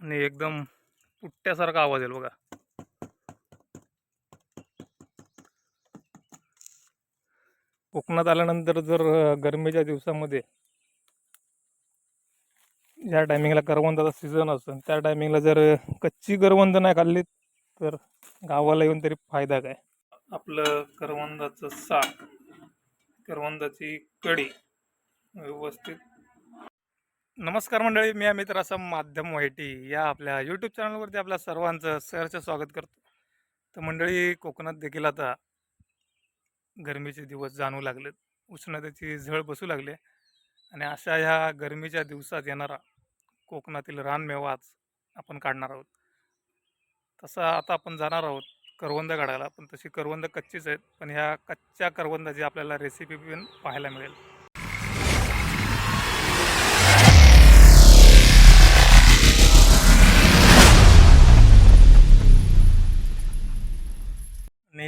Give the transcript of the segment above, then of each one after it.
आणि एकदम पुट्ट्यासारखा आवाज येईल बघा. कोकणात आल्यानंतर जर गरमीच्या दिवसामध्ये ज्या टायमिंगला करवंदाचा सीझन असतो त्या टायमिंगला जर कच्ची करवंद नाही खाल्ली तर गावाला येऊन तरी फायदा काय? आपलं करवंदाचं साग करवंदाची कढी व्यवस्थित नमस्कार मंडळी मी अमित रासम माध्यम वाहिटी या आपल्या यूट्यूब चॅनलवरती आपल्या सर्वांचं सहर्ष स्वागत करतो. तर मंडळी कोकणात देखील आता गरमीचे दिवस जाणू लागलेत. उष्णतेची झळ बसू लागली आणि अशा ह्या गरमीच्या दिवसात येणारा कोकणातील रानमेवा आज आपण काढणार आहोत. तसा आता आपण जाणार आहोत करवंद काढायला. पण तशी करवंद कच्चीच आहेत. पण ह्या कच्च्या करवंदाची आपल्याला रेसिपी पण पाहायला मिळेल.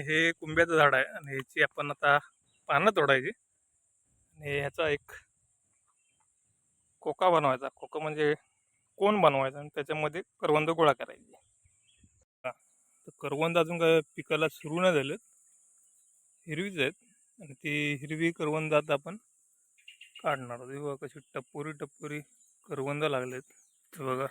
हे कुंब्याचं झाड आहे आणि ह्याची आपण आता पानं तोडायची. आणि ह्याचा एक कोका बनवायचा. कोका म्हणजे कोण बनवायचा आणि त्याच्यामध्ये करवंद गोळा करायची. तर करवंद अजून काय पिकाला सुरू नाही झालेत. हिरवीच आहेत. आणि ती हिरवी करवंद आता आपण काढणार आहोत. बघा कशी टप्पोरी टपोरी करवंद लागलेत. बघा.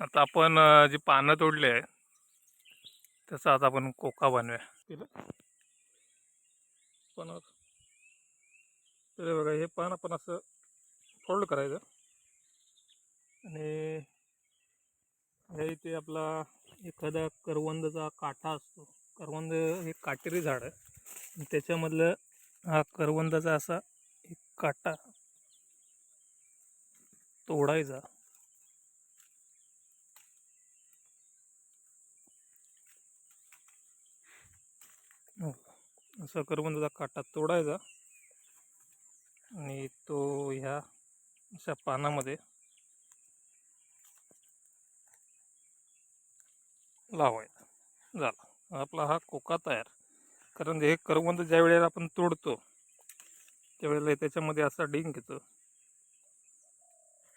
आता आपण जी पानं तोडली आहे त्याचा आता आपण कोका बनवूया. पण पानावर तर बघा हे पान आपण असं फोल्ड करायचं. आणि हे इथे आपला एखादा करवंदाचा काठा असतो. करवंद हे काटेरी झाड आहे. त्याच्यामधलं हा करवंदाचा असा एक काटा तोडायचा हो. असा करवंदाचा काटा तोडायचा. आणि तो ह्या अशा पानामध्ये लावायचा. झाला. आपला हा कोका तयार. कारण हे करवंद ज्या वेळेला आपण तोडतो त्यावेळेला त्याच्यामध्ये असा डिंग येतो.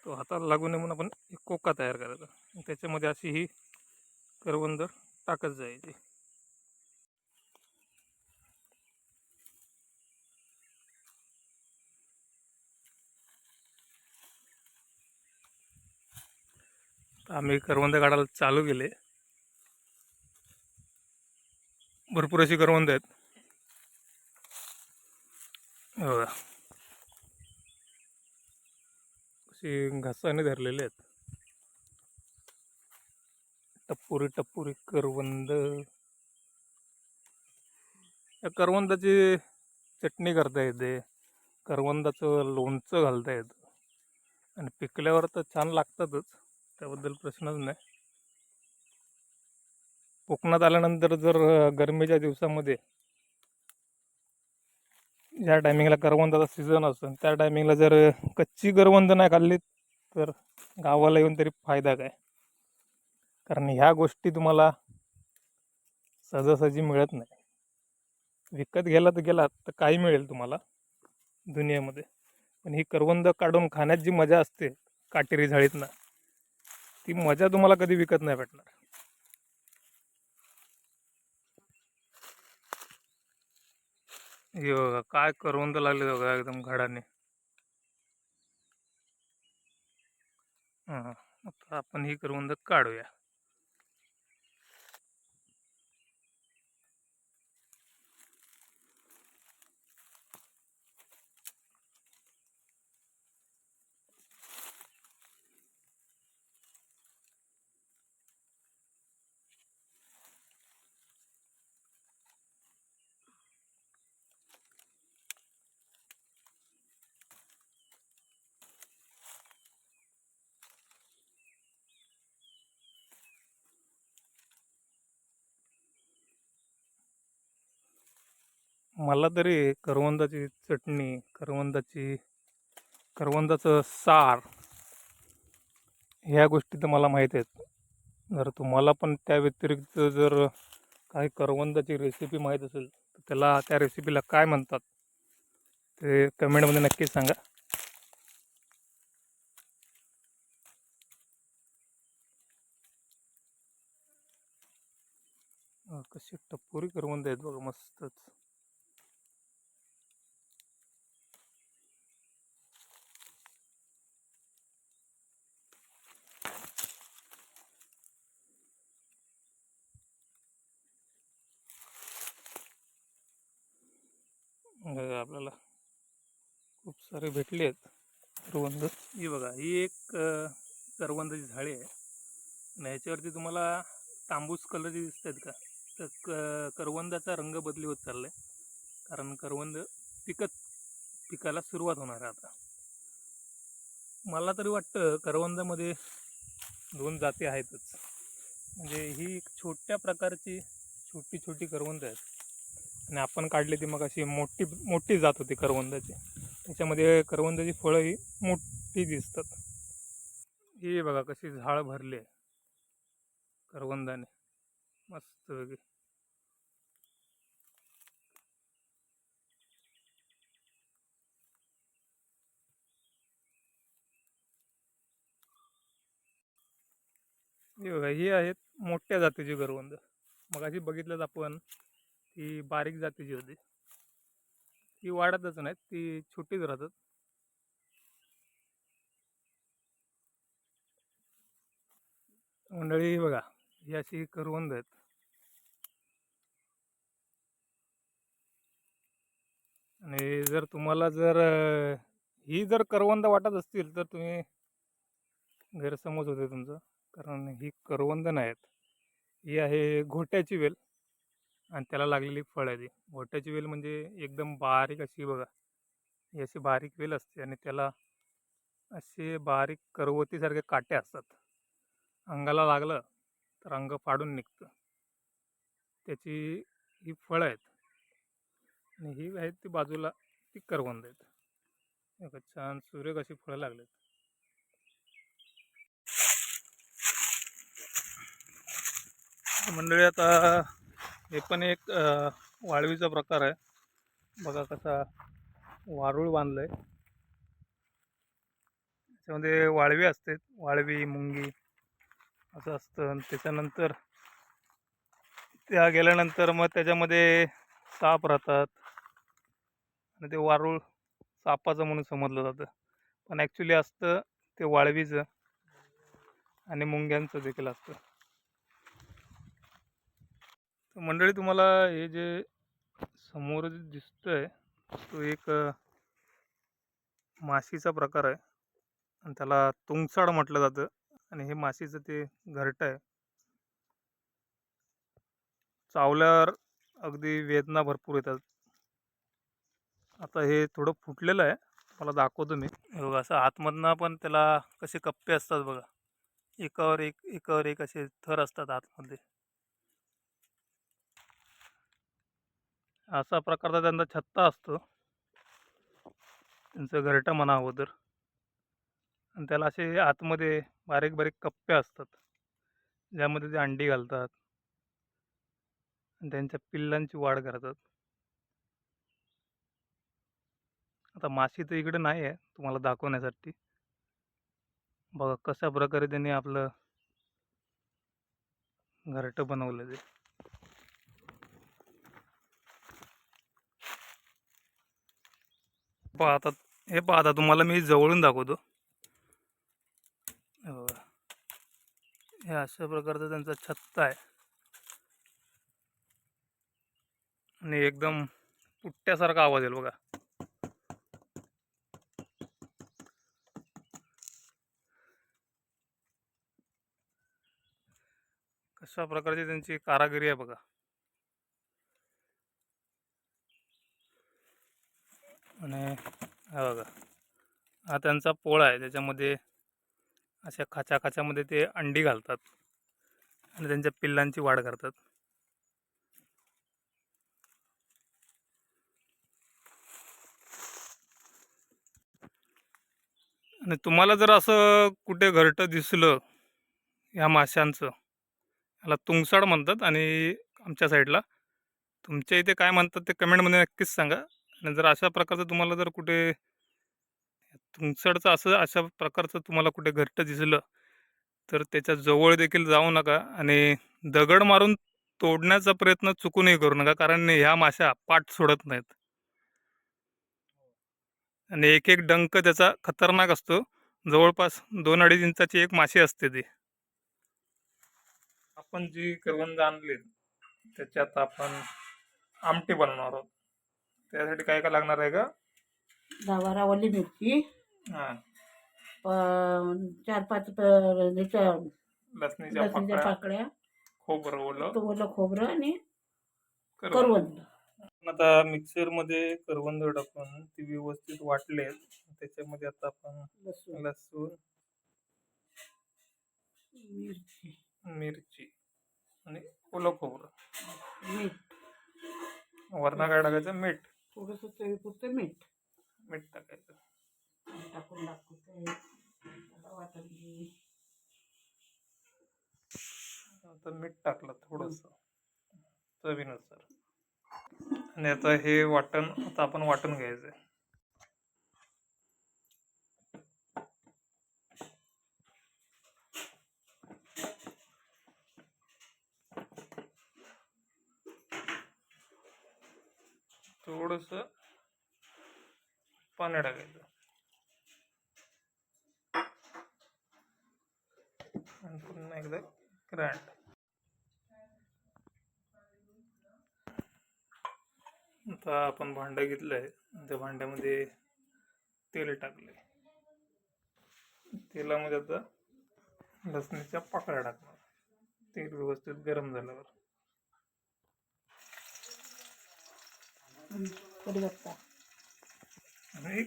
तो हाताला लागू नये म्हणून आपण एक कोका तयार करायचा. त्याच्यामध्ये अशी ही करवंद टाकत जायची. तर आम्ही करवंद काढायला चालू केले. भरपूर अशी करवंद आहेत. हो. अशी घासाने धरलेले आहेत. टप्पुरी टप्पुरी करवंद. या करवंदाची चटणी करता येते. करवंदाचं लोणचं घालता येतं. आणि पिकल्यावर तर छान लागतातच. त्याबद्दल प्रश्नच नाही. कोकणात आल्यानंतर जर गरमीच्या दिवसामध्ये ज्या टायमिंगला करवंदाचा सीझन असतो त्या टायमिंगला जर कच्ची करवंद नाही खाल्ली तर गावाला येऊन तरी फायदा काय? कारण ह्या गोष्टी तुम्हाला सहजासहजी मिळत नाही. विकत गेला तर गेलात तर काही मिळेल तुम्हाला दुनियेमध्ये. पण ही करवंद काढून खाण्यात जी मजा असते काटेरी झाडीतनं ती मजा तुम्हाला कधी विकत नाही भेटणार. हे बघा काय करवंद लागले बघा एकदम घडाने. हां आता आपण ही करवंद काढूया. मला तरी करवंदाची चटणी करवंदाची करवंदाचं सार ह्या गोष्टी तर मला माहीत आहेत. जर तुम्हाला पण त्या व्यतिरिक्त जर काही करवंदाची रेसिपी माहीत असेल तर त्याला त्या रेसिपीला काय म्हणतात ते कमेंटमध्ये नक्कीच सांगा. कशी टपोरी करवंद आहेत बघा मस्तच बघा आपल्याला खूप सारे भेटले आहेत. करवंद. ही बघा ही एक करवंदाची झाडे आहे आणि ह्याच्यावरती तुम्हाला तांबूस कलरची दिसत आहेत का? तर क करवंदाचा रंग बदली होत चाललाय. कारण करवंद पिकत पिकाला सुरुवात होणार आहे आता. मला तरी वाटतं करवंदामध्ये दोन जाती आहेतच. म्हणजे ही एक छोट्या प्रकारची छोटी छोटी करवंद आहेत. आणि आपण काढली ती मग अशी मोठी मोठी जात होती करवंदाची. त्याच्यामध्ये करवंदाची फळं ही मोठी दिसतात. हे बघा कशी झाड भरली आहे. करवंदाने. मस्त वेगळी हे बघा ही आहेत मोठ्या जातीची करवंद. मग अशी बघितलंच आपण ती बारीक जातीची होती. ती वाढतच नाहीत ती छोटीच राहतात. मंडळी बघा ही अशी करवंद आहेत. आणि जर तुम्हाला जर ही जर करवंद वाटत असतील तर तुम्ही गैरसमज होते तुमचं. कारण ही करवंद नाहीत. ही आहे घोट्याची वेल. आणि त्याला लागलेली फळ आहे ती घोट्याची वेल म्हणजे एकदम बारीक अशी बघा. ही अशी बारीक वेल असते आणि त्याला असे बारीक करवतीसारखे काटे असतात. अंगाला लागलं तर अंग फाडून निघतं. त्याची ही फळं आहेत. आणि ही आहेत ती बाजूला ती करवंद आहेत. छान सूर्य अशी फळं लागलेत. मंडळी आता हे पण एक वाळवीचा प्रकार आहे. बघा कसा वारूळ बांधलं आहे त्याच्यामध्ये वाळवी असते. वाळवी मुंगी असं असतं. आणि त्याच्यानंतर त्या गेल्यानंतर मग त्याच्यामध्ये साप राहतात. आणि ते वारूळ सापाचं म्हणून समजलं जातं. पण ॲक्च्युली असतं ते वाळवीचं. आणि मुंग्यांचं देखील असतं. मंडळी तुम्हाला हे जे समोर जे दिसतंय तो एक माशीचा प्रकार आहे. आणि त्याला तुंगसाड म्हटलं जातं. आणि हे माशीचं ते घरटं आहे. चावल्यावर अगदी वेदना भरपूर येतात. आता हे थोडं फुटलेलं आहे. मला दाखवतो मी. हे बघा असं आतमधनं पण त्याला कसे कप्पे असतात बघा. एकावर एक एकावर एक असे थर असतात आतमध्ये. असा प्रकारचा त्यांचा छत्ता असतो. त्यांचं घरटं म्हणा अगोदर. आणि त्याला असे आतमध्ये बारीक बारीक कप्पे असतात. ज्यामध्ये ते अंडी घालतात. आणि त्यांच्या पिल्लांची वाढ करतात. आता माशी तर इकडे नाही आहे तुम्हाला दाखवण्यासाठी. बघा कशा प्रकारे त्यांनी आपलं घरटं बनवलं ते. पाहतात हे पाहता तुम्हाला मी जवळून दाखवतो. हे हे अशा प्रकारचा त्यांचा छत्ता आहे. आणि एकदम पुट्ट्यासारखा आवाज येईल बघा. कशा प्रकारची त्यांची कारागिरी आहे बघा. आणि हा बघा. हा त्यांचा पोळा आहे. त्याच्यामध्ये अशा खाच्या खाच्यामध्ये ते अंडी घालतात आणि त्यांच्या पिल्लांची वाढ करतात. आणि तुम्हाला जर असं कुठे घरटं दिसलं ह्या माशांचं याला तुंगसाड म्हणतात आणि आमच्या साईडला तुमच्या इथे काय म्हणतात ते कमेंटमध्ये नक्कीच सांगा. आणि जर अशा प्रकारचं तुम्हाला जर कुठे तुमच्याकडचं असं अशा प्रकारचं तुम्हाला कुठे घट्ट दिसलं तर त्याच्याजवळ देखील जाऊ नका आणि दगड मारून तोडण्याचा प्रयत्न चुकूनही करू नका कारण ह्या माशा पाठ सोडत नाहीत. आणि एक एक डंक त्याचा खतरनाक असतो. जवळपास दोन अडीच इंचाची एक माशी असते ती. आपण जी करवंद आणली त्याच्यात आपण आमटी बनवणार आहोत. त्यासाठी काय काय लागणार आहे का दहा रावली मिरची. हा. प- चार पाच प- याच्या लसणीच्या लसणीच्या पाकळ्या. पाकळ्या. खोबरं ओलं. तो ओलं खोबरं आणि करवंद. करवंद. आता मिक्सरमध्ये करवंद टाकून ती व्यवस्थित वाटले त्याच्यामध्ये आता आपण लसूण. लसूण मिरची. मिरची आणि ओलं खोबरं. मीठ. वरणा काय टाकायचं? मीठ. थोडंसं चवीपुरतं मीठ. मीठ टाकायचं. टाकून वाटण घे. आता मीठ टाकलं थोडस. चवीनुसार. आणि आता हे वाटण आता आपण वाटून घ्यायचंय. थोडस पाणी टाकायचं आणि पुन्हा एकदा ग्राइंड आता आपण भांडं घेतलंय त्या भांड्यामध्ये तेल टाकलंय तेलामध्ये आता लसणीच्या पाकळ्या टाकणार तेल व्यवस्थित गरम झाल्यावर आणि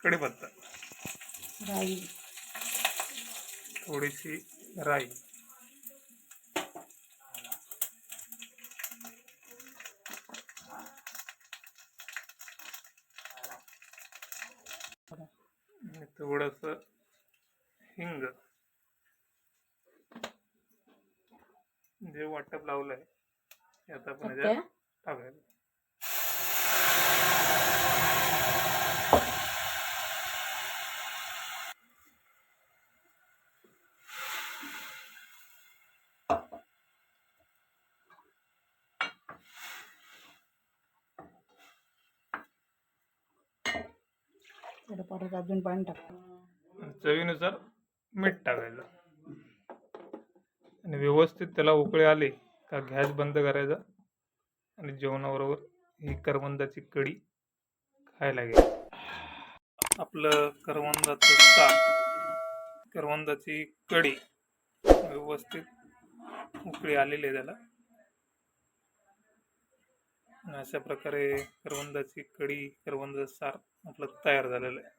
कढीपत्ता. राई. थोडीशी राई. थोडस हिंग. जे वाटप लावलंय आता आपण टाकायचं. मग अजून पाणी टाकतो. चवीनुसार मीठ टाकायचं. आणि व्यवस्थित त्याला उकळी आले का गॅस बंद करायचा. आणि जेवणाबरोबर ही करवंदाची कढी खायला घ्या. आपलं करवंदाचं ताक करवंदाची कढी व्यवस्थित उकळी आलेली आहे त्याला. अशा प्रकारे करवंदाची कढी करवंदाचं सार आपलं तयार झालेलं आहे.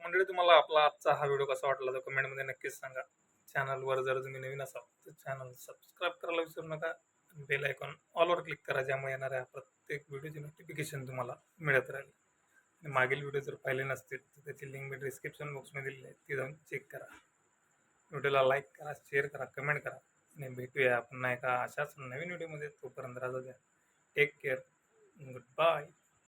तर मंडळी तुम्हाला आपला आजचा हा व्हिडिओ कसा वाटला तर कमेंटमध्ये नक्कीच सांगा. चॅनलवर जर तुम्ही नवीन असाल तर चॅनल सबस्क्राईब करायला विसरू नका. बेल आयकॉन ऑलवर क्लिक करा ज्यामुळे येणाऱ्या प्रत्येक व्हिडिओची नोटिफिकेशन तुम्हाला मिळत राहील. आणि मागील व्हिडिओ जर पाहिले नसतील तर त्याची लिंक मी डिस्क्रिप्शन बॉक्समध्ये दिलेली आहे ती जाऊन चेक करा. व्हिडिओला लाईक करा शेअर करा कमेंट करा. आणि भेटूया पुन्हा एका अशाच नवीन व्हिडिओमध्ये तोपर्यंत राजा द्या. Take care good bye